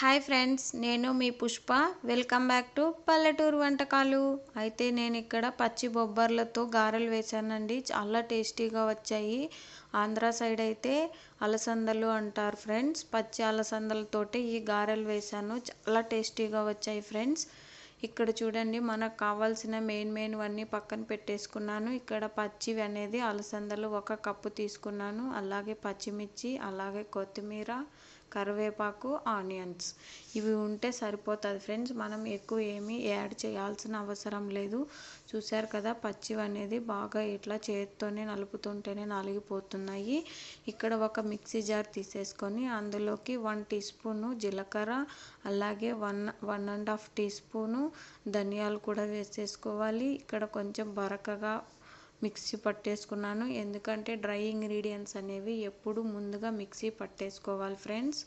Hi friends నేను మీ Pushpa. Welcome back to పల్లెటూరు వంటకాలు. అయితే నేను ఇక్కడ పచ్చి బొబ్బర్లతో గారెలు వేశానండి చాలా టేస్టీగా వచ్చాయి. ఆంధ్ర సైడ్ అయితే అలసందలు అంటారు ఫ్రెండ్స్ పచ్చి అలసందలతోటి ఈ గారెలు వేశాను చాలా టేస్టీగా వచ్చాయి ఫ్రెండ్స్ ఇక్కడ చూడండి మనకు కావాల్సిన మెయిన్ మెయిన్ అన్నీ పక్కన పెట్టేసుకున్నాను. ఇక్కడ పచ్చివి అనేది అలసందలు ఒక కప్పు తీసుకున్నాను. అలాగే పచ్చిమిర్చి అలాగే కొత్తిమీర కరివేపాకు ఆనియన్స్. ఇవి ఉంటే సరిపోతుంది ఫ్రెండ్స్. మనం ఎక్కువ ఏమీ యాడ్ చేయాల్సిన అవసరం లేదు. చూశారు కదా పచ్చివి అనేది బాగా ఇట్లా చేతితోనే నలుపుతుంటేనే నలిగిపోతున్నాయి. ఇక్కడ ఒక మిక్సీ జార్ తీసేసుకొని అందులోకి వన్ టీ స్పూను జీలకర్ర అలాగే one one and half teaspoon ధనియాలు కూడా వేసేసుకోవాలి. ఇక్కడ కొంచెం బరకగా మిక్సీ పట్టేసుకున్నాను. ఎందుకంటే డ్రై ఇంగ్రీడియంట్స్ అనేవి ఎప్పుడు ముందుగా మిక్సీ పట్టేసుకోవాలి ఫ్రెండ్స్.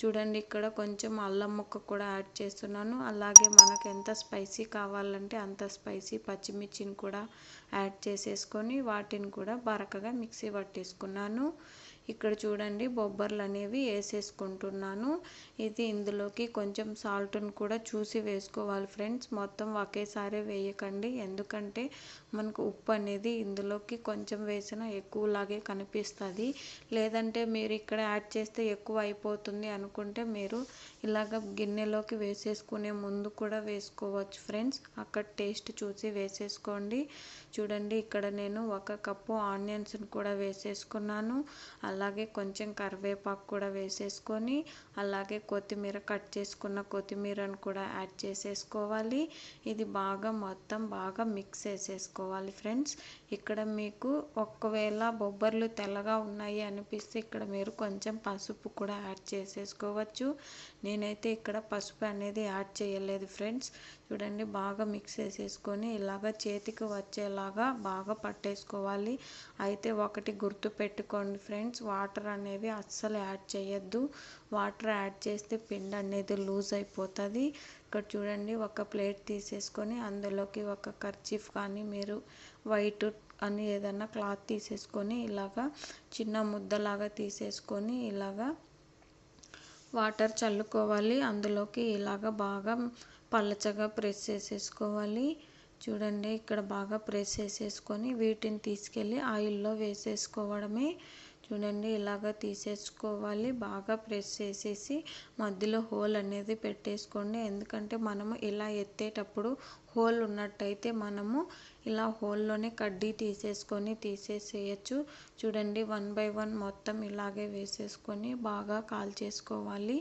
చూడండి ఇక్కడ కొంచెం అల్లం ముక్క కూడా యాడ్ చేస్తున్నాను. అలాగే మనకు ఎంత స్పైసీ కావాలంటే అంత స్పైసీ పచ్చిమిర్చిని కూడా యాడ్ చేసేసుకొని వాటిని కూడా బరకగా మిక్సీ పట్టేసుకున్నాను. ఇక్కడ చూడండి బొబ్బర్లు అనేవి వేసేసుకుంటున్నాను. ఇది ఇందులోకి కొంచెం సాల్ట్ని కూడా చూసి వేసుకోవాలి ఫ్రెండ్స్. మొత్తం ఒకేసారి వేయకండి. ఎందుకంటే మనకు ఉప్పు అనేది ఇందులోకి కొంచెం వేసినా ఎక్కువలాగే కనిపిస్తుంది. లేదంటే మీరు ఇక్కడ యాడ్ చేస్తే ఎక్కువ అయిపోతుంది అనుకుంటే మీరు ఇలాగ గిన్నెలోకి వేసేసుకునే ముందు కూడా వేసుకోవచ్చు ఫ్రెండ్స్. అక్కడ టేస్ట్ చూసి వేసేసుకోండి. చూడండి ఇక్కడ నేను ఒక కప్పు ఆనియన్స్ని కూడా వేసేసుకున్నాను. అలా అలాగే కొంచెం కరివేపాకు కూడా వేసేసుకొని అలాగే కొత్తిమీర కట్ చేసుకున్న కొత్తిమీరను కూడా యాడ్ చేసేసుకోవాలి. ఇది బాగా మొత్తం బాగా మిక్స్ చేసేసుకోవాలి ఫ్రెండ్స్ ఇక్కడ మీకు ఒకవేళ బొబ్బర్లు తెల్లగా ఉన్నాయి అనిపిస్తే ఇక్కడ మీరు కొంచెం పసుపు కూడా యాడ్ చేసేసుకోవచ్చు. నేనైతే ఇక్కడ పసుపు అనేది యాడ్ చేయలేదు ఫ్రెండ్స్ చూడండి బాగా మిక్స్ చేసేసుకొని ఇలాగ చేతికి వచ్చేలాగా బాగా పట్టేసుకోవాలి. అయితే ఒకటి గుర్తు పెట్టుకోండి ఫ్రెండ్స్ వాటర్ అనేవి అస్సలు యాడ్ చేయొద్దు. వాటర్ యాడ్ చేస్తే పిండి అనేది లూజ్ అయిపోతుంది. ఇక్కడ చూడండి ఒక ప్లేట్ తీసేసుకొని అందులోకి ఒక కర్చీఫ్ కానీ మీరు వైట్ అని ఏదన్నా క్లాత్ తీసేసుకొని ఇలాగా చిన్న ముద్దలాగా తీసేసుకొని ఇలాగా వాటర్ చల్లుకోవాలి. అందులోకి ఇలాగ బాగా పలచగా ప్రెస్ చేసేసుకోవాలి. చూడండి ఇక్కడ బాగా ప్రెస్ చేసేసుకొని వీటిని తీసుకెళ్ళి ఆయిల్లో వేసేసుకోవడమే. చూడండి ఇలాగ తీసేసుకోవాలి. బాగా ప్రెస్ చేసేసి మధ్యలో హోల్ అనేది పెట్టేసుకోండి. ఎందుకంటే మనము ఇలా ఎత్తేటప్పుడు హోల్ ఉన్నట్టయితే మనము ఇలా హోల్లోనే కడ్డీ తీసేసుకొని తీసేసేయచ్చు. చూడండి వన్ బై వన్ మొత్తం ఇలాగే వేసేసుకొని బాగా కాల్చేసుకోవాలి.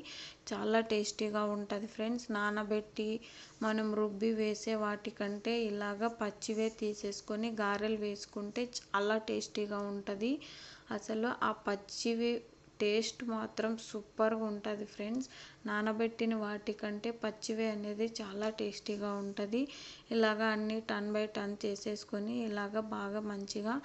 చాలా టేస్టీగా ఉంటుంది ఫ్రెండ్స్. నానబెట్టి మనం రుబ్బి వేసే వాటికంటే ఇలాగ పచ్చివే తీసేసుకొని గారెలు వేసుకుంటే చాలా టేస్టీగా ఉంటుంది. అసలు ఆ పచ్చివి టేస్ట్ మాత్రం సూపర్గా ఉంటుంది ఫ్రెండ్స్. నానబెట్టిన వాటికంటే పచ్చివి అనేది చాలా టేస్టీగా ఉంటుంది. ఇలాగ అన్ని టన్ బై టన్ చేసేసుకొని ఇలాగ బాగా మంచిగా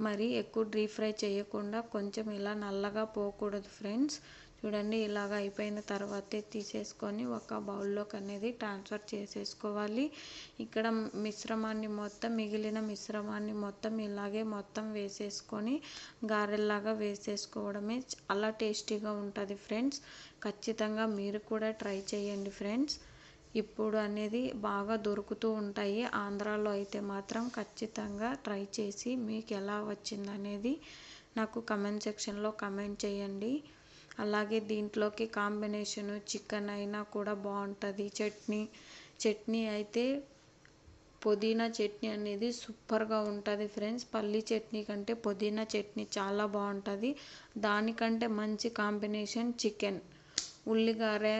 మరి ఎక్కువ డీప్ ఫ్రై చేయకుండా కొంచెం ఇలా నల్లగా పోకూడదు ఫ్రెండ్స్. చూడండి ఇలాగ అయిపోయిన తర్వాతే తీసేసుకొని ఒక బౌల్లోకి అనేది ట్రాన్స్ఫర్ చేసేసుకోవాలి. ఇక్కడ మిశ్రమాన్ని మొత్తం మిగిలిన మిశ్రమాన్ని మొత్తం ఇలాగే మొత్తం వేసేసుకొని గారెల్లాగా వేసేసుకోవడమే చాలా టేస్టీగా ఉంటుంది ఫ్రెండ్స్. ఖచ్చితంగా మీరు కూడా ట్రై చేయండి ఫ్రెండ్స్. ఇప్పుడు అనేది బాగా దొరుకుతూ ఉంటాయి. ఆంధ్రాలో అయితే మాత్రం ఖచ్చితంగా ట్రై చేసి మీకు ఎలా వచ్చిందనేది నాకు కమెంట్ సెక్షన్లో కమెంట్ చేయండి. అలాగే దీంట్లోకి కాంబినేషన్ చికెన్ అయినా కూడా బాగుంటుంది. చట్నీ చట్నీ అయితే పుదీనా చట్నీ అనేది సూపర్గా ఉంటుంది ఫ్రెండ్స్. పల్లి చట్నీ కంటే పుదీనా చట్నీ చాలా బాగుంటుంది. దానికంటే మంచి కాంబినేషన్ చికెన్. ఉల్లిగారె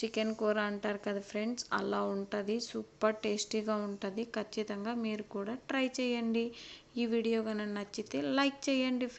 చికెన్ కూర అంటారు కదా ఫ్రెండ్స్ అలా ఉంటుంది. సూపర్ టేస్టీగా ఉంటుంది. ఖచ్చితంగా మీరు కూడా ట్రై చేయండి. ఈ వీడియో కనుక నచ్చితే లైక్ చేయండి ఫ్రెండ్స్.